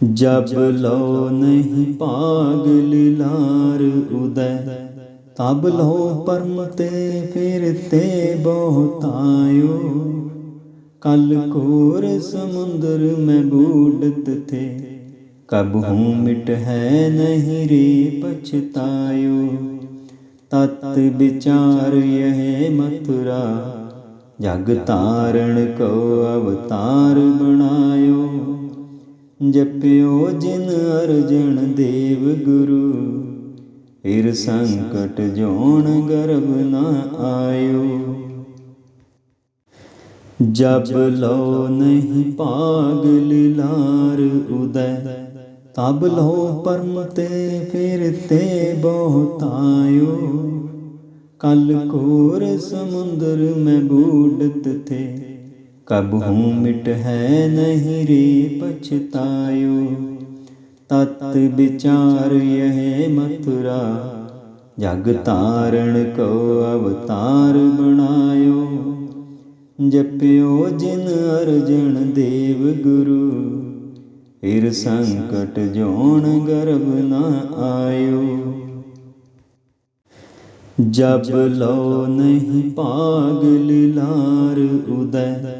ਜਬ ਲੋ ਨਹੀਂ ਭਾਗ ਲੀਲਾਰ ਉਦੈ, ਤਬ ਲੋ ਪਰਮ ਤੇ ਫਿਰਤੇ ਬਹੁਤਾਇਓ। ਕਲ ਕੋਰ ਸਮੁੰਦਰ ਮੈਂ ਬੂਡਤ ਥੇ, ਕਬ ਹੂੰ ਮਿਟ ਹੈ ਨਹੀਂ ਰੇ ਪਛਤਾਇਓ। ਤਤ ਵਿਚਾਰ ਯਹ ਮਥੁਰਾ, ਜਗ ਤਾਰਣ ਕੋ ਅਵਤਾਰ ਬਣਾਇਓ। ਜਪਿਓ ਜਿਨ ਅਰਜਨ ਦੇਵ ਗੁਰੂ। ਫਿਰ ਸੰਕਟ ਜੋਣ ਗਰਭ ਨਾ ਆਇਓ। ਜਬ ਲੋ ਨਹੀਂ ਭਾਗ ਲੀਲਾਰ ਉਦੈ। ਤਬ ਲੋ ਪਰਮ ਤੇ ਫਿਰ ਫਿਰਤੇ ਬਹੁਤਾਇਓ। ਕਲ ਕੋਰ ਸਮੁੰਦਰ ਮੈਂ ਬੂਡਤ ਥੇ। ਕਬ ਹੂੰ ਮਿਟ ਹੈ ਨਹੀਂ ਰੇ ਪਛਤਾਇਓ ਤਤ ਵਿਚਾਰ ਯਹ ਮਥੁਰਾ ਜਗ ਤਾਰਣ ਕੋ ਅਵਤਾਰ ਬਣਾਇਓ ਜਪਿਓ ਜਿਨ ਅਰਜਨ ਦੇਵ ਗੁਰੂ ਫਿਰ ਸੰਕਟ ਜੋਣ ਗਰਭ ਨਾ ਆਇਓ ਜਬ ਲੋ ਨਹੀਂ ਭਾਗ ਲਾਰ ਉਦੈ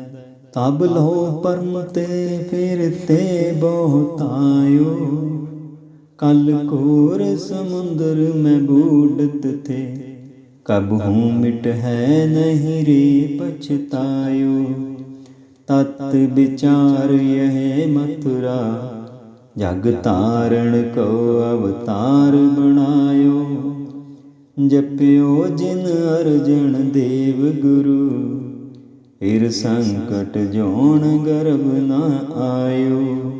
ਤਬ ਲੋ ਪਰਮ ਤੇ ਫਿਰਤੇ ਬਹੁਤਾਇਓ। ਕਲ ਕੋਰ ਸਮੁੰਦਰ ਮੈਂ ਬੂਡਤ ਥੇ, ਕਬ ਹੂੰ ਮਿਟ ਹੈ ਨਹੀਂ ਰੇ ਪਛਤਾਇਓ। ਤਤ ਵਿਚਾਰ ਯਹ ਮਥੁਰਾ, ਜਗ ਤਾਰਣ ਕੋ ਅਵਤਾਰ ਬਣਾਇਓ। ਜਪਿਓ ਜਿਨ ਅਰਜਨ ਦੇਵ ਗੁਰੂ ਫਿਰ ਸੰਕਟ ਜੋਣ ਗਰਭ ਨਾ ਆਇਓ।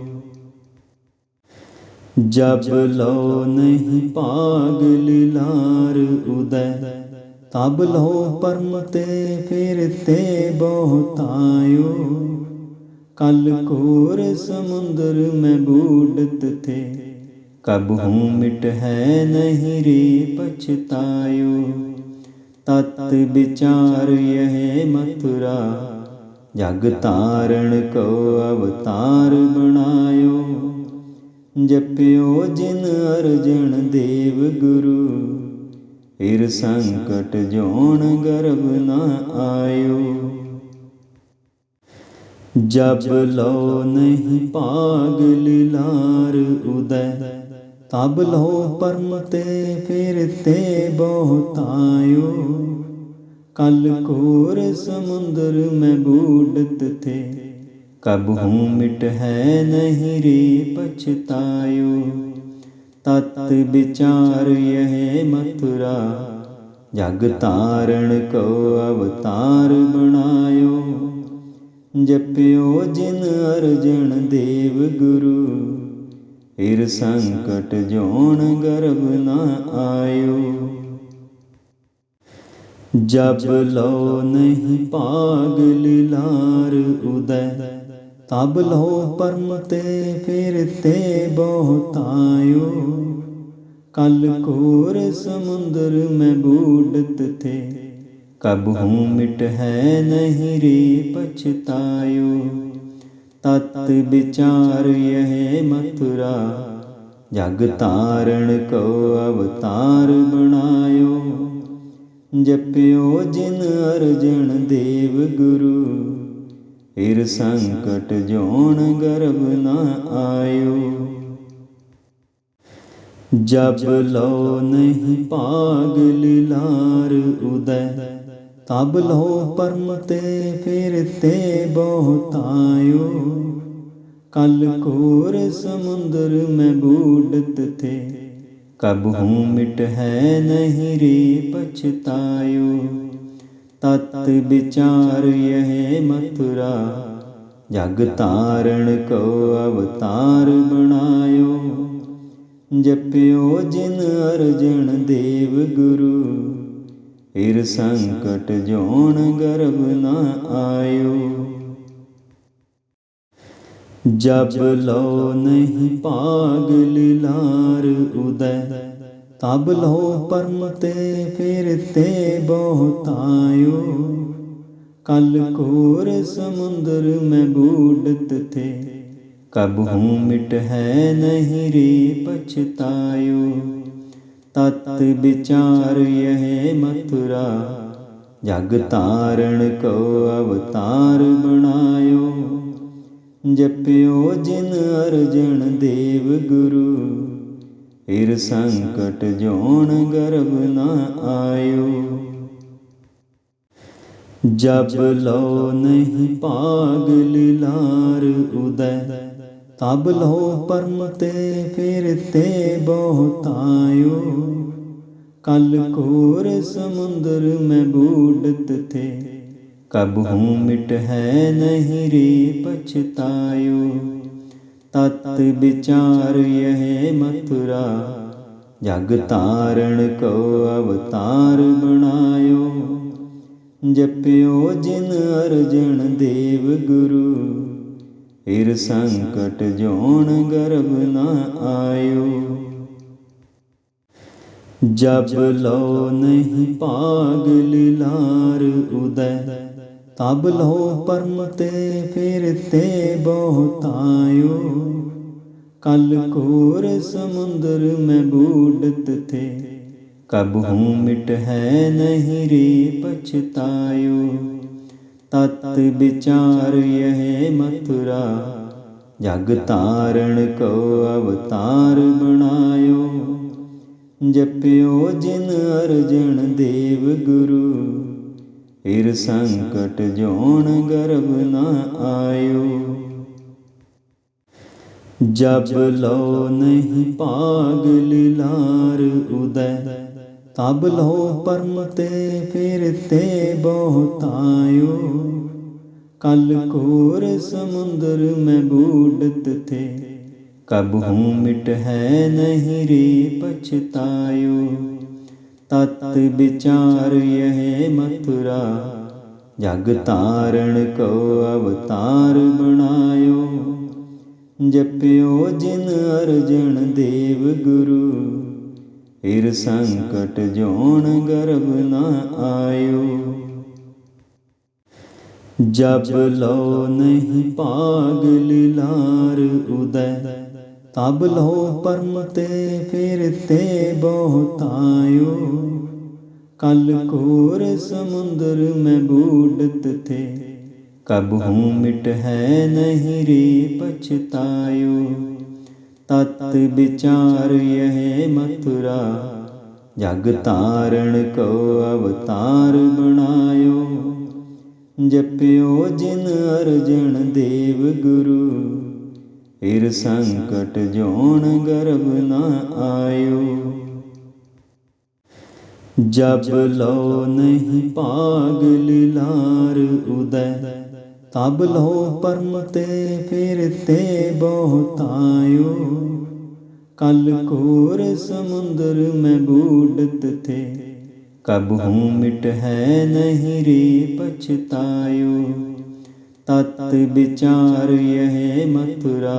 ਜਬ ਲੋ ਨਹੀਂ ਭਾਗ ਲੀਲਾਰ ਉਦੈ, ਤਬ ਲੋ ਪਰਮ ਤੇ ਫਿਰ ਤੇ ਬਹੁਤਾਇਓ। ਕਲ ਕੋਰ ਸਮੁੰਦਰ ਮੈਂ ਬੂਡਤ ਥੇ ਕਬ ਹੂੰ ਮਿਟ ਹੈ ਨਹੀਂ ਰੇ ਪਛਤਾਇਓ। ਤਤ ਵਿਚਾਰ ਯਹ ਮਥੁਰਾ। ਜਗ ਤਾਰਣ ਕੋ ਅਵਤਾਰ ਬਣਾਇਓ। ਜਪਿਓ ਜਿਨ ਅਰਜਨ ਦੇਵ ਗੁਰੂ। ਫਿਰ ਸੰਕਟ ਜੋਣ ਗਰਭ ਨਾ ਆਇਓ। ਜਬ ਲੋ ਨਹੀਂ ਭਾਗ ਲੀਲਾਰ ਉਦੈ। ਅਬ ਲੋ ਪਰਮ ਤੇ ਫਿਰਤੇ ਬਹੁਤਾਇਓ। ਕਲ ਕੋਰ ਸਮੁੰਦਰ ਮੈਂ ਬੂਡਤ ਥੇ। ਕਬ ਹੂੰ ਮਿਟ ਹੈ ਨਹੀਂ ਰੇ ਪਛਤਾਇਓ। ਤਤ ਵਿਚਾਰ ਯਹ ਮਥੁਰਾ। ਜਗ ਤਾਰਣ ਕੋ ਅਵਤਾਰ ਬਣਾਇਓ। ਜਪਿਓ ਜਿਨ ਅਰਜਨ ਦੇਵ ਗੁਰੂ। ਫਿਰ ਸੰਕਟ ਜੋਣ ਗਰਭ ਨਾ ਆਇਓ। ਜਬ ਲੋ ਨਹੀਂ ਭਾਗ ਲੀਲਾਰ ਉਦੈ, ਤਬ ਲੋ ਪਰਮ ਤੇ ਫਿਰ ਤੇ ਬਹੁਤਾਇਓ। ਕਲ ਕੋਰ ਸਮੁੰਦਰ ਮੈਂ ਬੂਡਤ ਥੇ, ਕਬ ਹੂੰ ਮਿਟ ਹੈ ਨਹੀਂ ਰੇ ਪਛਤਾਇਓ। ਤਤ ਵਿਚਾਰ ਯਹ ਮਥੁਰਾ, ਜਗ ਤਾਰਣ ਕੋ ਅਵਤਾਰ ਬਣਾਇਓ। ਜਪਿਓ ਜਿਨ ਅਰਜਨ ਦੇਵ ਗੁਰੂ, ਫਿਰ ਸੰਕਟ ਜੋਣ ਗਰਭ ਨਾ ਆਇਓ। ਜਬ ਲੋ ਨਹੀਂ ਭਾਗ ਲਾਰ ਉਦੈ ਤਬ ਲੋ ਪਰਮ ਤੇ ਫਿਰ ਤੇ ਬਹੁਤਾਇਓ। ਕਲ ਕੋਰ ਸਮੁੰਦਰ ਮੈਂ ਬੂਡਤ ਥੇ, ਕਬ ਹੂੰ ਮਿਟ ਹੈ ਨਹੀਂ ਰੇ ਪਛਤਾਇਓ। ਤਤ ਵਿਚਾਰ ਯਹ ਮਥੁਰਾ, ਜਗ ਤਾਰਣ ਕੋ ਅਵਤਾਰ ਬਣਾਇਓ। ਜਪਿਓ ਜਿਨ ਅਰਜਨ ਦੇਵ ਗੁਰੂ ਫਿਰ ਸੰਕਟ ਜੋਣ ਗਰਭ ਨਾ ਆਇਓ। ਜਬ ਲੋ ਨਹੀਂ ਭਾਗ ਲੀਲਾਰ ਉਦੈ, ਤਬ ਲੋ ਪਰਮ ਤੇ ਫਿਰ ਤੇ ਬਹੁਤਾਇਓ। ਕਲ ਕੋਰ ਸਮੁੰਦਰ ਮੈਂ ਬੂਡਤ ਥੇ ਕਬਹੂ ਮਿਟ ਹੈ ਨਹੀਂ ਰੇ ਪਛਤਾਇਓ। ਤਤ ਵਿਚਾਰ ਇਹ ਮਥੁਰਾ। ਜਗ ਤਾਰਣ ਕੋ ਅਵਤਾਰ ਬਣਾਇਓ। ਜਪਿਓ ਜਿਨ ਅਰਜਨ ਦੇਵ ਗੁਰੂ। ਹਿਰ ਸੰਕਟ ਜੋਣ ਗਰਭ ਨਾ ਆਇਓ। ਜਬ ਲੋ ਨਹੀਂ ਭਾਗ ਲਾਰ ਉਦੈ। ਤਬ ਲੋ ਪਰਮ ਤੇ ਫਿਰ ਤੇ ਬਹੁਤਾਇਓ ਕਲ ਕੋਰ ਸਮੁੰਦਰ ਮੈਂ ਬੂਡਤ ਥੇ, ਕਬ ਹੂੰ ਮਿਟ ਹੈ ਨਹੀਂ ਰੇ ਪਛਤਾਇਓ। ਤਤ ਵਿਚਾਰ ਇਹ ਮਥੁਰਾ, ਜਗ ਤਾਰਣ ਕੋ ਅਵਤਾਰ ਬਣਾਇਓ। ਜਪਿਓ ਜਿਨ ਅਰਜਨ ਦੇਵ ਗੁਰੂ ਹਿਰ ਸੰਕਟ ਜੋਣ ਗਰਭ ਨਾ ਆਇਓ। ਜਬ ਲੋ ਨਹੀਂ ਭਾਗ ਲਿਲਾਰ ਉਦੈ, ਤਬ ਲੋ ਪਰਮ ਤੇ ਫਿਰ ਤੇ ਬਹੁਤਾਇਓ। ਕਲ ਕੋਰ ਸਮੁੰਦਰ ਮੈਂ ਬੂਡਤ ਥੇ, ਕਬ ਹੂੰ ਮਿਟ ਹੈ ਨਹੀਂ ਰੇ ਪਛਤਾਇਓ। ਤਤ ਵਿਚਾਰ ਇਹ ਮਥੁਰਾ, ਜਗ ਤਾਰਣ ਕੋ ਅਵਤਾਰ ਬਣਾਇਓ। ਜਪਿਓ ਜਿਨ ਅਰਜਨ ਦੇਵ ਗੁਰੂ ਹਿਰ ਸੰਕਟ ਜੋਣ ਗਰਭ ਨਾ ਆਇਓ। ਜਬ ਲੋ ਨਹੀਂ ਭਾਗ ਲਾਰ ਉਦੈ ਤਬ ਲੋ ਪਰਮ ਤੇ ਫਿਰ ਤੇ ਬਹੁਤਾਇਓ। ਕਲ ਕੋਰ ਸਮੁੰਦਰ ਮੈਂ ਬੂਡਤ ਥੇ, ਕਬ ਹੂੰ ਮਿਟ ਹੈ ਨਹੀਂ ਰੇ ਪਛਤਾਇਓ। ਤਤ ਵਿਚਾਰ ਇਹ ਮਥੁਰਾ, ਜਗ ਤਾਰਣ ਕੋ ਅਵਤਾਰ ਬਣਾਇਓ। ਜਪਿਓ ਜਿਨ ਅਰਜਨ ਦੇਵ ਗੁਰੂ ਹਿਰ ਸੰਕਟ ਜੋਣ ਗਰਭ ਨਾ ਆਇਓ। ਜਬ ਲੋ ਨਹੀਂ ਭਾਗ ਲਿਲਾਰ ਉਦੈ, ਤਬ ਲੋ ਪਰਮ ਤੇ ਫਿਰ ਤੇ ਬਹੁਤਾਇਓ। ਕਲ ਕੋਰ ਸਮੁੰਦਰ ਮੈਂ ਬੂਡਤ ਥੇ ਕਬ ਹੂੰ ਮਿਟ ਹੈ ਨਹੀਂ ਰੇ ਪਛਤਾਇਓ। ਤਤ ਵਿਚਾਰ ਇਹ ਮਥੁਰਾ। ਜਗ ਤਾਰਣ ਕੋ ਅਵਤਾਰ ਬਣਾਇਓ। ਜਪਿਓ ਜਿਨ ਅਰਜਨ ਦੇਵ ਗੁਰੂ। ਹਿਰ ਸੰਕਟ ਜੋਣ ਗਰਭ ਨਾ ਆਇਓ। ਜਬ ਲੋ ਨਹੀਂ ਭਾਗ ਲਾਰ ਉਦੈ। ਤਬ ਲੋ ਪਰਮ ਤੇ ਫਿਰ ਤੇ ਬਹੁਤਾਇਓ ਕਲ ਕੋਰ ਸਮੁੰਦਰ ਮੈਂ ਬੂਡਤ ਥੇ, ਕਬ ਹੂੰ ਮਿਟ ਹੈ ਨਹੀਂ ਰੇ ਪਛਤਾਇਓ। ਤਤ ਵਿਚਾਰ ਇਹ ਮਥੁਰਾ,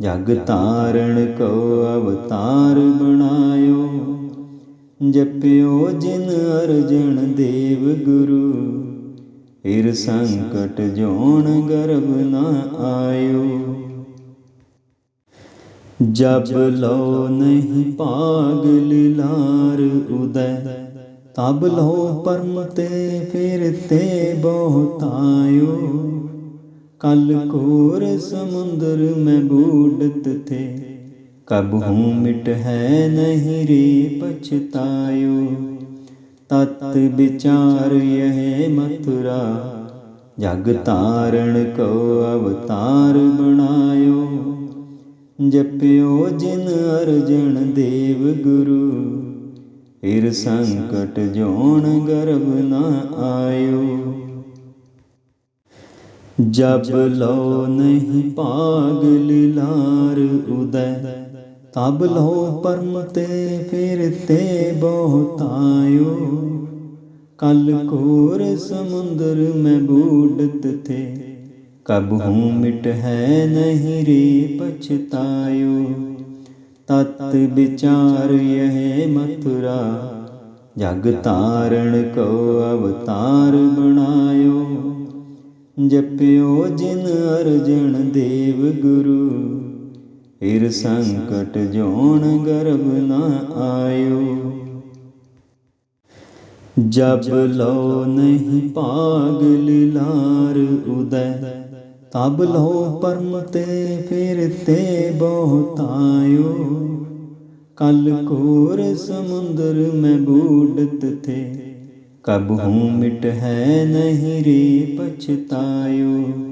ਜਗ ਤਾਰਣ ਕੋ ਅਵਤਾਰ ਬਣਾਇਓ। ਜਪਿਓ ਜਿਨ ਅਰਜਨ ਦੇਵ ਗੁਰੂ ਹਿਰ ਸੰਕਟ ਜੋਣ ਗਰਭ ਨਾ ਆਇਓ। ਜਬ ਲੋ ਨਹੀਂ ਭਾਗ ਲਿਲਾਰ ਉਦੈ, ਤਬ ਲੋ ਪਰਮ ਤੇ ਫਿਰ ਤੇ ਬਹੁਤਾਇਓ। ਕਲ ਕੋਰ ਸਮੁੰਦਰ ਮੈਂ ਬੂਡਤ ਥੇ, ਕਬ ਹੂੰ ਮਿਟ ਹੈ ਨਹੀਂ ਰੇ ਪਛਤਾਇਓ। ਤਤ ਵਿਚਾਰ ਇਹ ਮਥੁਰਾ। ਜਗ ਤਾਰਣ ਕੋ ਅਵਤਾਰ ਬਣਾਇਓ। ਜਪਿਓ ਜਿਨ ਅਰਜਨ ਦੇਵ ਗੁਰੂ। ਹਿਰ ਸੰਕਟ ਜੋਣ ਗਰਭ ਨਾ ਆਇਓ। ਜਬ ਲੋ ਨਹੀਂ ਭਾਗ ਲਿਲਾਰ ਉਦੈ। ਤਬ ਲੋ ਪਰਮ ਤੇ ਫਿਰ ਤੇ ਬਹੁਤਾਇਓ ਕਲ ਕੋਰ ਸਮੁੰਦਰ ਮੈਂ ਬੂਡਤ ਥੇ, ਕਬ ਹੂੰ ਮਿਟ ਹੈ ਨਹੀਂ ਰੇ ਪਛਤਾਇਓ। ਤਤ ਵਿਚਾਰ ਇਹ ਮਥੁਰਾ, ਜਗ ਤਾਰਣ ਕੋ ਅਵਤਾਰ ਬਣਾਇਓ। ਜਪਿਓ ਜਿਨ ਅਰਜਨ ਦੇਵ ਗੁਰੂ ਹਿਰ ਸੰਕਟ ਜੋਣ ਗਰਭ ਨਾ ਆਇਓ। ਜਬ ਲੋ ਨਹੀਂ ਭਾਗ ਲਿਲਾਰ ਉਦੈ, ਤਬ ਲੋ ਪਰਮ ਤੇ ਫਿਰ ਤੇ ਬਹੁਤਾਇਓ। ਕਲ ਕੋਰ ਸਮੁੰਦਰ ਮੈਂ ਬੂਡਤ ਥੇ, ਕਬ ਹੂੰ ਮਿਟ ਹੈ ਨਹੀਂ ਰੇ ਪਛਤਾਇਓ।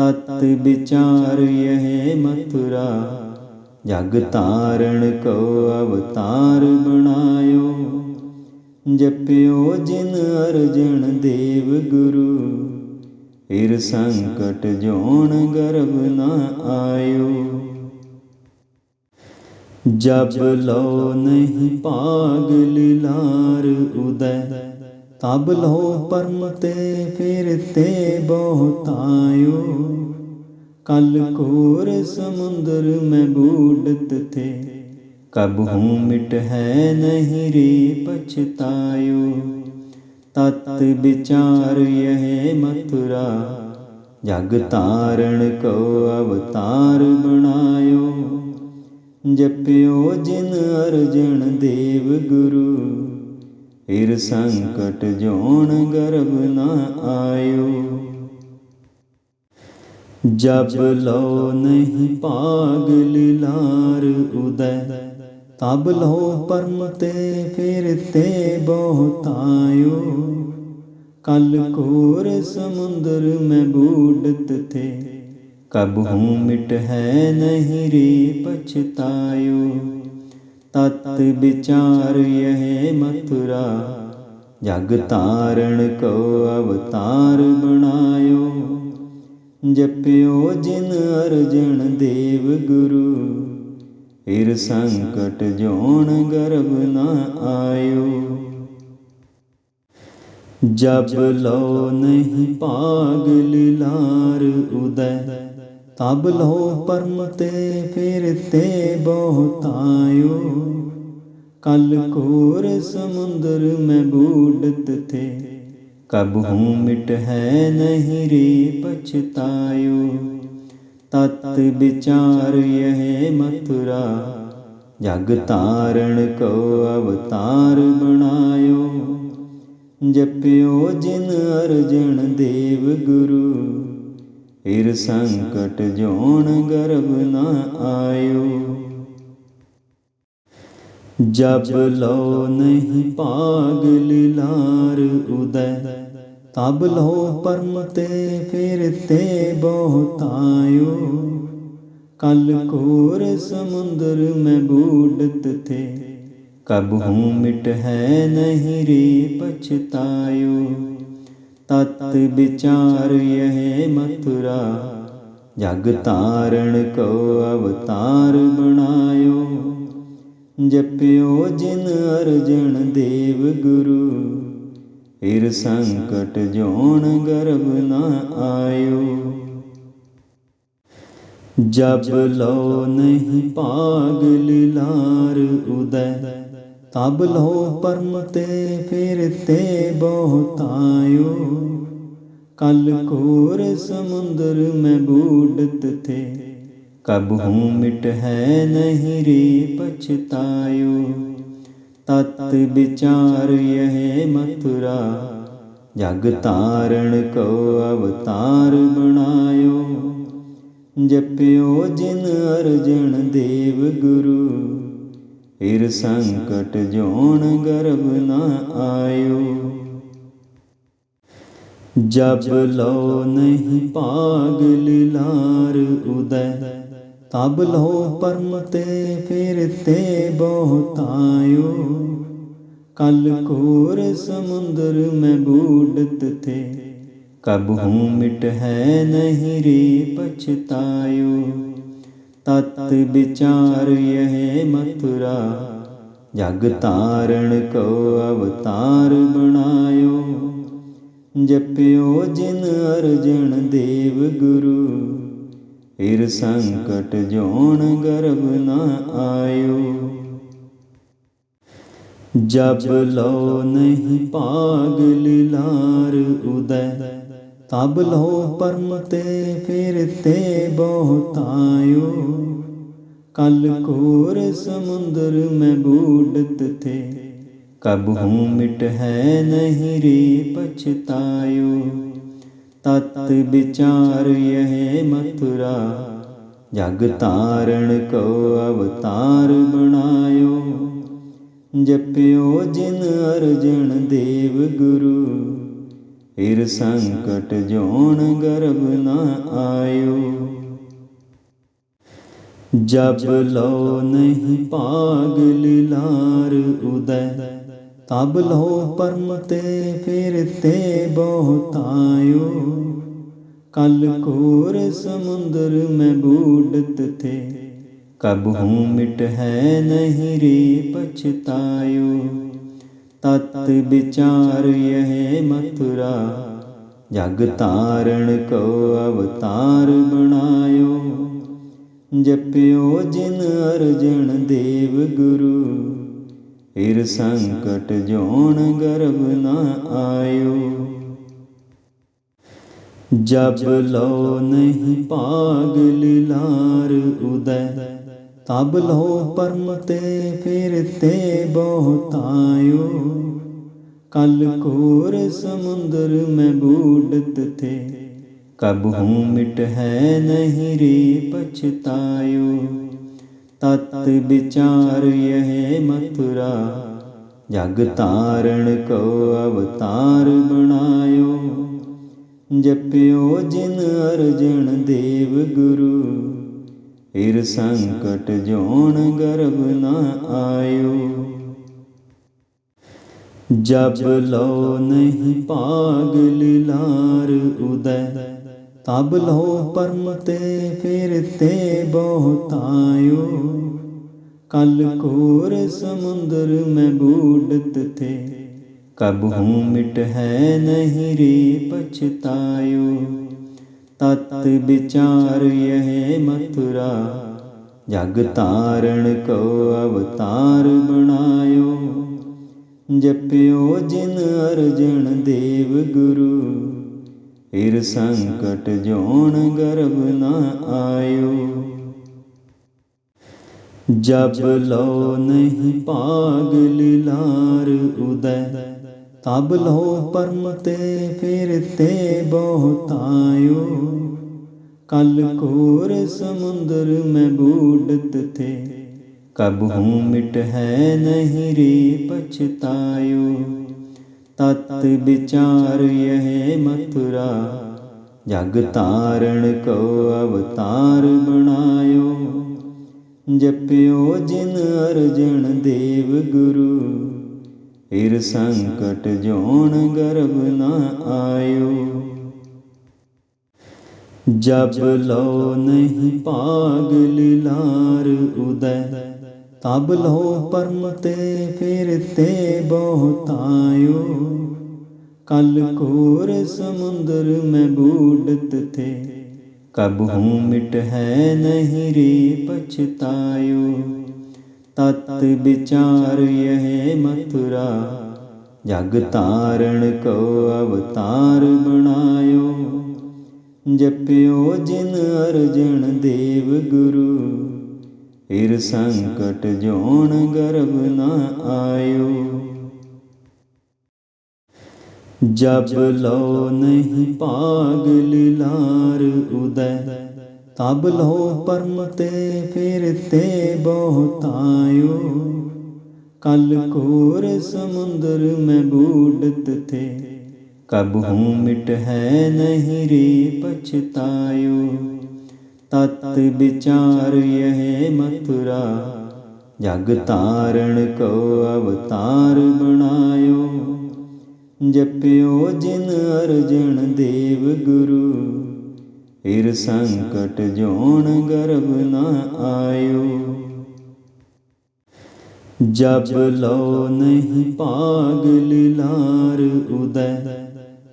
ਤਤ ਵਿਚਾਰ ਇਹ ਮਥੁਰਾ ਜਗ ਤਾਰਣ ਕੋ ਅਵਤਾਰ ਬਣਾਇਓ। ਜਪਿਓ ਜਿਨ ਅਰਜਨ ਦੇਵ ਗੁਰੂ। ਹਿਰ ਸੰਕਟ ਜੋਣ ਗਰਭ ਨਾ ਆਇਓ। ਜਬ ਲੋ ਨਹੀਂ ਭਾਗ ਲਾਰ ਉਦੈ। ਤਬ ਲੋ ਪਰਮ ਤੇ ਫਿਰ ਤੇ ਬਹੁਤਾਇਓ। ਕਲ ਕੋਰ ਸਮੁੰਦਰ ਮੈਂ ਬੂਡਤ ਥੇ, ਕਬ ਹੂੰ ਮਿਟ ਹੈ ਨਹੀਂ ਰੇ ਪਛਤਾਇਓ। ਤਤ ਵਿਚਾਰ ਇਹ ਮਥੁਰਾ, ਜਗ ਤਾਰਣ ਕੋ ਅਵਤਾਰ ਬਣਾਇਓ। ਜਪਿਓ ਜਿਨ ਅਰਜਨ ਦੇਵ ਗੁਰੂ ਫਿਰ ਸੰਕਟ ਜੋਣ ਗਰਭ ਨਾ ਆਇਓ। ਜਬ ਲੋ ਨਹੀਂ ਭਾਗ ਲਿਲਾਰ ਉਦੈ, ਤਬ ਲੋ ਪਰਮ ਤੇ ਫਿਰ ਤੇ ਬਹੁਤਾਇਓ। ਕਲ ਕੋਰ ਸਮੁੰਦਰ ਮੈਂ ਬੂਡਤ ਤੇ ਕਬ ਹੂੰ ਮਿਟ ਹੈ ਨਹੀਂ ਰੇ ਪਛਤਾਇਓ। ਤਤ ਵਿਚਾਰ ਇਹ ਮਥੁਰਾ। ਜਗ ਤਾਰਣ ਕੋ ਅਵਤਾਰ ਬਣਾਇਓ। ਜਪਿਓ ਜਿਨ ਅਰਜਨ ਦੇਵ ਗੁਰੂ। ਹਿਰ ਸੰਕਟ ਜੋਣ ਗਰਭ ਨਾ ਆਇਓ। ਜਬ ਲੋ ਨਹੀਂ ਭਾਗ ਲਿਲਾਰ ਉਦੈ। ਤਬ ਲੋ ਪਰਮ ਤੇ ਫਿਰ ਤੇ ਬਹੁਤਾਇਓ ਕਲ ਕੋਰ ਸਮੁੰਦਰ ਮੈਂ ਬੂਡਤ ਥੇ। ਕਬ ਹੂੰ ਮਿਟ ਹੈ ਨਹੀਂ ਰੇ ਪਛਤਾਇਓ। ਤਤ ਵਿਚਾਰ ਇਹ ਮਥੁਰਾ। ਜਗ ਤਾਰਣ ਕੋ ਅਵਤਾਰ ਬਣਾਇਓ। ਜਪਿਓ ਜਿਨ ਅਰਜਨ ਦੇਵ ਗੁਰੂ। ਹਿਰ ਸੰਕਟ ਜੋਣ ਗਰਭ ਨਾ ਆਇਓ। ਜਬ ਲੋ ਨਹੀਂ ਭਾਗ ਲਿਲਾਰ ਉਦੈ, ਤਬ ਲੋ ਪਰਮ ਤੇ ਫਿਰ ਤੇ ਬਹੁਤਾਇਓ। ਕਲ ਕੋਰ ਸਮੁੰਦਰ ਮੈਂ ਬੂਡਤ ਥੇ, ਕਬ ਹੂੰ ਮਿਟ ਹੈ ਨਹੀਂ ਰੇ ਪਛਤਾਇਓ। ਤਤ ਵਿਚਾਰ ਇਹ ਮਥੁਰਾ, ਜਗ ਤਾਰਣ ਕੋ ਅਵਤਾਰ ਬਣਾਇਓ। ਜਪਿਓ ਜਿਨ ਅਰਜਨ ਦੇਵ ਗੁਰੂ, ਫਿਰ ਸੰਕਟ ਜੋਣ ਗਰਭ ਨਾ ਆਇਓ। ਜਬ ਲੋ ਨਹੀਂ ਭਾਗ ਲਾਰ ਉਦੈ ਤਬ ਲੋ ਪਰਮ ਤੇ ਫਿਰ ਤੇ ਬਹੁਤਾਇਓ ਕਲ ਕੋਰ ਸਮੁੰਦਰ ਮੈਂ ਬੂਡਤ ਥੇ, ਕਬ ਹੂੰ ਮਿਟ ਹੈ ਨਹੀਂ ਰੇ ਪਛਤਾਇਓ। ਤਤ ਵਿਚਾਰ ਇਹ ਮਥੁਰਾ, ਜਗ ਤਾਰਣ ਕੋ ਅਵਤਾਰ ਬਣਾਇਓ। ਜਪਿਓ ਜਿਨ ਅਰਜਨ ਦੇਵ ਗੁਰੂ ਹਿਰ ਸੰਕਟ ਜੋਣ ਗਰਭ ਨਾ ਆਇਓ। ਜਬ ਲੋ ਨਹੀਂ ਭਾਗ ਲਿਲਾਰ ਉਦੈ, ਤਬ ਲੋ ਪਰਮ ਤੇ ਫਿਰ ਤੇ ਬਹੁਤਾਇਓ। ਕਲ ਕੋਰ ਸਮੁੰਦਰ ਮੈਂ ਬੂਡਤ ਥੇ, ਕਬ ਹੂੰ ਮਿਟ ਹੈ ਨਹੀਂ ਰੇ ਪਛਤਾਇਓ। ਤਤ ਵਿਚਾਰ ਇਹ ਮਥੁਰਾ। ਜਗ ਤਾਰਣ ਕੋ ਅਵਤਾਰ ਬਣਾਇਓ। ਜਪਿਓ ਜਿਨ ਅਰਜਨ ਦੇਵ ਗੁਰੂ। ਹਿਰ ਸੰਕਟ ਜੋਣ ਗਰਭ ਨਾ ਆਇਓ। ਜਬ ਲੋ ਨਹੀਂ ਭਾਗ ਲਾਰ ਉਦੈ। ਤਬ ਲੋ ਪਰਮ ਤੇ ਫਿਰ ਤੇ ਬਹੁਤਾਇਓ। ਕਲ ਕੋਰ ਸਮੁੰਦਰ ਮੈਂ ਬੂਡਤ ਥੇ, ਕਬ ਹੂੰ ਮਿਟ ਹੈ ਨਹੀਂ ਰੇ ਪਛਤਾਇਓ। ਤਤ ਵਿਚਾਰ ਯਹ ਮਥੁਰਾ, ਜਗ ਤਾਰਣ ਕੋ ਅਵਤਾਰ ਬਣਾਇਓ। ਜਪਿਓ ਜਿਨ ਅਰਜਨ ਦੇਵ ਗੁਰੂ ਫਿਰ ਸੰਕਟ ਜੋਣ ਗਰਭ ਨਾ ਆਇਓ। ਜਬ ਲੋ ਨਹੀਂ ਭਾਗ ਲਿਲਾਰ ਉਦੈ, ਤਬ ਲੋ ਪਰਮ ਤੇ ਫਿਰ ਤੇ ਬਹੁਤਾਇਓ। ਕਲ ਕੋਰ ਸਮੁੰਦਰ ਮੈਂ ਬੂਡਤ ਥੇ, ਕਬ ਹੂੰ ਮਿਟ ਹੈ ਨਹੀਂ ਰੇ ਪਛਤਾਇਓ। ਤਤ ਵਿਚਾਰ ਯਹ ਮਥੁਰਾ। ਜਗ ਤਾਰਣ ਕੋ ਅਵਤਾਰ ਬਣਾਇਓ। ਜਪਿਓ ਜਿਨ ਅਰਜਨ ਦੇਵ ਗੁਰੂ। ਫਿਰ ਸੰਕਟ ਜੋਣ ਗਰਭ ਨਾ ਆਇਓ। ਜਬ ਲੋ ਨਹੀਂ ਭਾਗ ਲਾਰ ਉਦੈ। ਤਬ ਲੋ ਪਰਮ ਤੇ ਫਿਰ ਤੇ ਬਹੁਤਾਇਓ ਕਲ ਕੋਰ ਸਮੁੰਦਰ ਮੈਂ ਬੂਡਤ ਥੇ ਕਬ ਹੂੰ ਮਿਟ ਹੈ ਨਹੀਂ ਰੇ ਪਛਤਾਇਓ। ਤਤ ਵਿਚਾਰ ਯਹ ਮਥੁਰਾ, ਜਗ ਤਾਰਣ ਕੋ ਅਵਤਾਰ ਬਣਾਇਓ। ਜਪਿਓ ਜਿਨ ਅਰਜਨ ਦੇਵ ਗੁਰੂ ਫਿਰ ਸੰਕਟ ਜੋਣ ਗਰਭ ਨਾ ਆਇਓ। ਜਬ ਲੋ ਨਹੀਂ ਭਾਗ ਲਿਲਾਰ ਉਦੈ, ਤਬ ਲੋ ਪਰਮ ਤੇ ਫਿਰ ਤੇ ਬਹੁਤਾਇਓ। ਕਲ ਕੋਰ ਸਮੁੰਦਰ ਮੈਂ ਬੂਡਤ ਥੇ, ਕਬ ਹੂੰ ਮਿਟ ਹੈ ਨਹੀਂ ਰੇ ਪਛਤਾਇਓ। ਤਤ ਵਿਚਾਰ ਯਹ ਮਥੁਰਾ, ਜਗ ਤਾਰਣ ਕੋ ਅਵਤਾਰ ਬਣਾਇਓ। ਜਪਿਓ ਜਿਨ ਅਰਜਨ ਦੇਵ ਗੁਰੂ, ਫਿਰ ਸੰਕਟ ਜੋਣ ਗਰਭ ਨਾ ਆਇਓ। ਜਬ ਲੋ ਨਹੀਂ ਭਾਗ ਲਿਲਾਰ ਉਦੈ ਤਬ ਲੋ ਪਰਮ ਤੇ ਫਿਰ ਤੇ ਬਹੁਤਾਇਓ। ਕਲ ਕੋਰ ਸਮੁੰਦਰ ਮੈਂ ਬੂਡਤ ਥੇ, ਕਬ ਹੂੰ ਮਿਟ ਹੈ ਨਹੀਂ ਰੇ ਪਛਤਾਇਓ। ਤਤ ਵਿਚਾਰ ਯਹ ਮਥੁਰਾ, ਜਗ ਤਾਰਣ ਕੋ ਅਵਤਾਰ ਬਣਾਇਓ। ਜਪਿਓ ਜਿਨ ਅਰਜਨ ਦੇਵ ਗੁਰੂ ਫਿਰ ਸੰਕਟ ਜੋਣ ਗਰਭ ਨਾ ਆਇਓ। ਜਬ ਲੋ ਨਹੀਂ ਭਾਗ ਲਿਲਾਰ ਉਦੈ, ਤਬ ਲੋ ਪਰਮ ਤੇ ਫਿਰ ਤੇ ਬਹੁਤਾਇਓ। ਕਲ ਕੋਰ ਸਮੁੰਦਰ ਮੈਂ ਬੂਡਤ ਥੇ, ਕਬ ਹੂੰ ਮਿਟ ਹੈ ਨਹੀਂ ਰੇ ਪਛਤਾਇਓ। ਤਤ ਵਿਚਾਰ ਯਹ ਮਥੁਰਾ ਜਗ ਤਾਰਣ ਕੋ ਅਵਤਾਰ ਬਣਾਇਓ। ਜਪਿਓ ਜਿਨ ਅਰਜਨ ਦੇਵ ਗੁਰੂ। ਫਿਰ ਸੰਕਟ ਜੋਣ ਗਰਭ ਨਾ ਆਇਓ। ਜਬ ਲੋ ਨਹੀਂ ਭਾਗ ਲਾਰ ਉਦੈ। ਤਬ ਲੋ ਪਰਮ ਤੇ ਫਿਰ ਤੇ ਬਹੁਤਾਇਓ ਕਲ ਕੋਰ ਸਮੁੰਦਰ ਮੈਂ ਬੂਡਤ ਥੇ ਕਬ ਹੂੰ ਮਿਟ ਹੈ ਨਹੀਂ ਰੇ ਪਛਤਾਇਓ। ਤਤ ਵਿਚਾਰ ਯਹ ਮਥੁਰਾ, ਜਗ ਤਾਰਣ ਕੋ ਅਵਤਾਰ ਬਣਾਇਓ। ਜਪਿਓ ਜਿਨ ਅਰਜਨ ਦੇਵ ਗੁਰੂ ਫਿਰ ਸੰਕਟ ਜੋਣ ਗਰਭ ਨਾ ਆਇਓ। ਜਬ ਲੋ ਨਹੀਂ ਭਾਗ ਲਿਲਾਰ ਉਦੈ,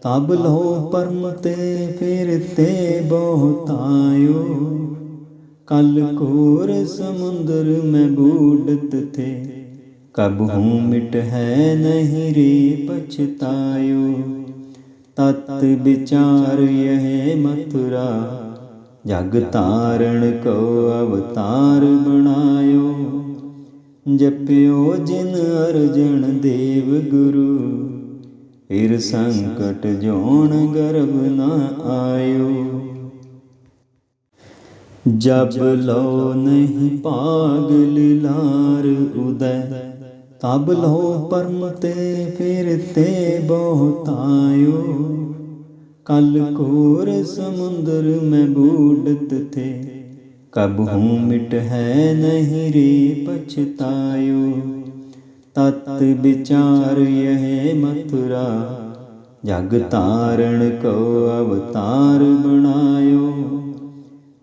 ਤਬ ਲੋ ਪਰਮ ਤੇ ਫਿਰ ਤੇ ਬਹੁਤਾਇਓ। ਕਲ ਕੋਰ ਸਮੁੰਦਰ ਮੈਂ ਬੂਡਤ ਥੇ ਕਬ ਹੂੰ ਮਿਟ ਹੈ ਨਹੀਂ ਰੇ ਪਛਤਾਇਓ। ਤਤ ਵਿਚਾਰ ਇਹ ਮਥੁਰਾ ਜਗ ਤਾਰਣ ਕੋ ਅਵਤਾਰ ਬਣਾਇਓ। ਜਪਿਓ ਜਿਨ ਅਰਜਨ ਦੇਵ ਗੁਰੂ। ਫਿਰ ਸੰਕਟ ਜੋਣ ਗਰਭ ਨਾ ਆਇਓ। ਜਬ ਲੋ ਨਹੀਂ ਭਾਗ ਲਾਰ ਉਦੈ। ਤਬ ਲੋ ਪਰਮ ਤੇ ਫਿਰ ਤੇ ਬਹੁਤਾਇਓ। ਕਲ ਕੋਰ ਸਮੁੰਦਰ ਮੈਂ ਬੂਡਤ ਥੇ, ਕਬ ਹੂੰ ਮਿਟ ਹੈ ਨਹੀਂ ਰੇ ਪਛਤਾਇਓ। ਤਤ ਵਿਚਾਰ ਇਹ ਮਥੁਰਾ, ਜਗ ਤਾਰਣ ਕੋ ਅਵਤਾਰ ਬਣਾਇਓ।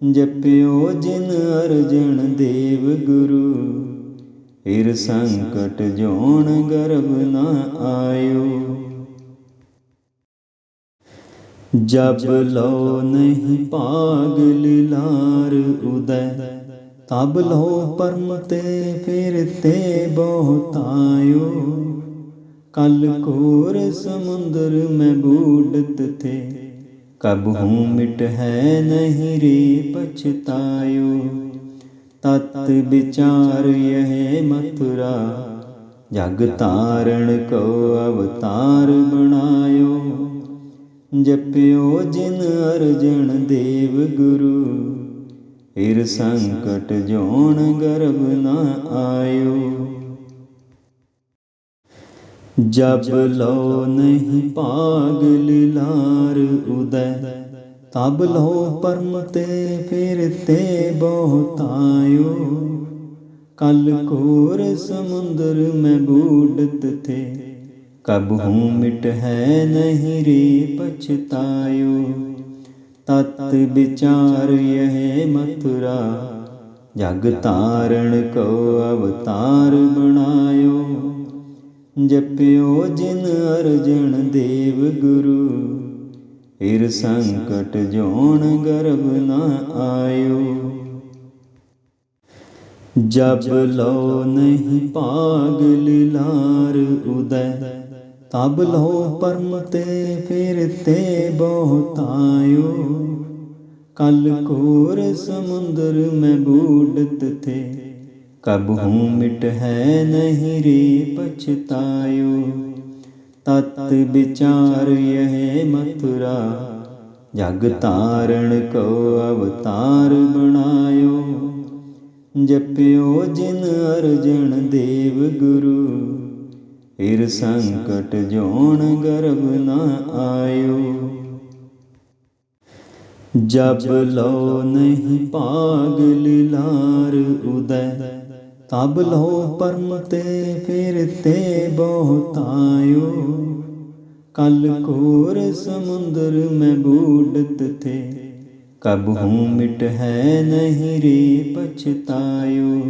ਜਪਿਓ ਜਿਨ ਅਰਜਨ ਦੇਵ ਗੁਰੂ ਫਿਰ ਸੰਕਟ ਜੋਣ ਗਰਭ ਨਾ ਆਇਓ। ਜਬ ਲੋ ਨਹੀਂ ਭਾਗ ਲਿਲਾਰ ਉਦੈ, ਤਬ ਲੋ ਪਰਮ ਤੇ ਫਿਰ ਤੇ ਬਹੁਤਾਇਓ। ਕਲ ਕੋਰ ਸਮੁੰਦਰ ਮੈਂ ਬੂਡਤ ਥੇ, ਕਬ ਹੂੰ ਮਿਟ ਹੈ ਨਹੀਂ ਰੇ ਪਛਤਾਇਓ। ਤਤ ਵਿਚਾਰ ਇਹ ਮਥੁਰਾ। ਜਗ ਤਾਰਣ ਕੋ ਅਵਤਾਰ ਬਣਾਇਓ। ਜਪਿਓ ਜਿਨ ਅਰਜਨ ਦੇਵ ਗੁਰੂ। ਫਿਰ ਸੰਕਟ ਜੋਣ ਗਰਭ ਨਾ ਆਇਓ। ਜਬ ਲੋ ਨਹੀਂ ਭਾਗ ਲਾਰ ਉਦੈ। ਤਬ ਲੋ ਪਰਮ ਤੇ ਫਿਰ ਤੇ ਬਹੁਤਾਇਓ। ਕਲ ਕੋਰ ਸਮੁੰਦਰ ਮੈਂ ਬੂਡਤ ਥੇ, ਕਬ ਹੂੰ ਮਿਟ ਹੈ ਨਹੀਂ ਰੇ ਪਛਤਾਇਓ। ਤਤ ਵਿਚਾਰ ਇਹ ਮਥੁਰਾ, ਜਗ ਤਾਰਣ ਕੋ ਅਵਤਾਰ ਬਣਾਇਓ। ਜਪਿਓ ਜਿਨ ਅਰਜਨ ਦੇਵ ਗੁਰੂ ਫਿਰ ਸੰਕਟ ਜੋਣ ਗਰਭ ਨਾ ਆਇਓ। ਜਬ ਲੋ ਨਹੀਂ ਭਾਗ ਲਿਲਾਰ ਉਦੈ, ਤਬ ਲੋ ਪਰਮ ਤੇ ਫਿਰ ਤੇ ਬਹੁਤਾਇਓ। ਕਲ ਕੋਰ ਸਮੁੰਦਰ ਮੈਂ ਬੂਡਤ ਥੇ ਕਬ ਹੂੰ ਮਿਟ ਹੈ ਨਹੀਂ ਰੇ ਪਛਤਾਇਓ। ਤਤ ਵਿਚਾਰ ਇਹ ਮਥੁਰਾ। ਜਗ ਤਾਰਣ ਕੋ ਅਵਤਾਰ ਬਣਾਇਓ। ਜਪਿਓ ਜਿਨ ਅਰਜਨ ਦੇਵ ਗੁਰੂ। ਫਿਰ ਸੰਕਟ ਜੋਣ ਗਰਭ ਨਾ ਆਇਓ। ਜਬ ਲੋ ਨਹੀਂ ਭਾਗ ਲਿਲਾਰ ਉਦੈ। ਤਬ ਲੋ ਪਰਮ ਤੇ ਫਿਰ ਤੇ ਬਹੁਤਾਇਓ। ਕਲ ਕੋਰ ਸਮੁੰਦਰ ਮੈਂ ਬੂਡਤ ਥੇ, ਕਬ ਹੂੰ ਮਿਟ ਹੈ ਨਹੀਂ ਰੇ ਪਛਤਾਇਓ।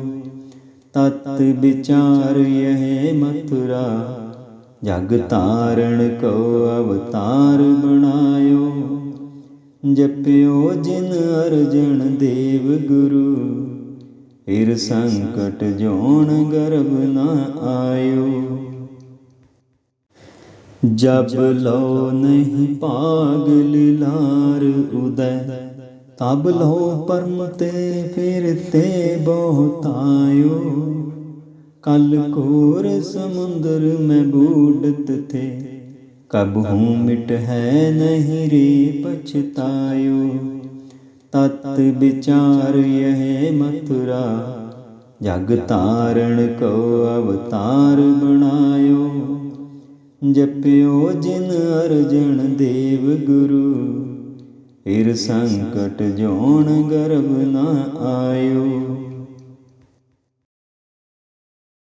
ਤਤ ਵਿਚਾਰ ਇਹ ਮਥੁਰਾ, ਜਗ ਤਾਰਣ ਕੋ ਅਵਤਾਰ ਬਣਾਇਓ। ਜਪਿਓ ਜਿਨ ਅਰਜਨ ਦੇਵ ਗੁਰੂ ਫਿਰ ਸੰਕਟ ਜੋਣ ਗਰਭ ਨਾ ਆਇਓ। ਜਬ ਲੋ ਨਹੀਂ ਭਾਗ ਲਿਲਾਰ ਉਦੈ, ਤਬ ਲੋ ਪਰਮ ਤੇ ਫਿਰ ਤੇ ਬਹੁਤਾਇਓ। ਕਲ ਕੋਰ ਸਮੁੰਦਰ ਮੈਂ ਬੂਡਤ ਥੇ, ਕਬ ਹੂੰ ਮਿਟ ਹੈ ਨਹੀਂ ਰੇ ਪਛਤਾਇਓ। ਤਤ ਵਿਚਾਰ ਇਹ ਮਥੁਰਾ ਜਗ ਤਾਰਣ ਕੋ ਅਵਤਾਰ ਬਣਾਇਓ। ਜਪਿਓ ਜਿਨ ਅਰਜਨ ਦੇਵ ਗੁਰੂ। ਫਿਰ ਸੰਕਟ ਜੋਣ ਗਰਭ ਨਾ ਆਇਓ।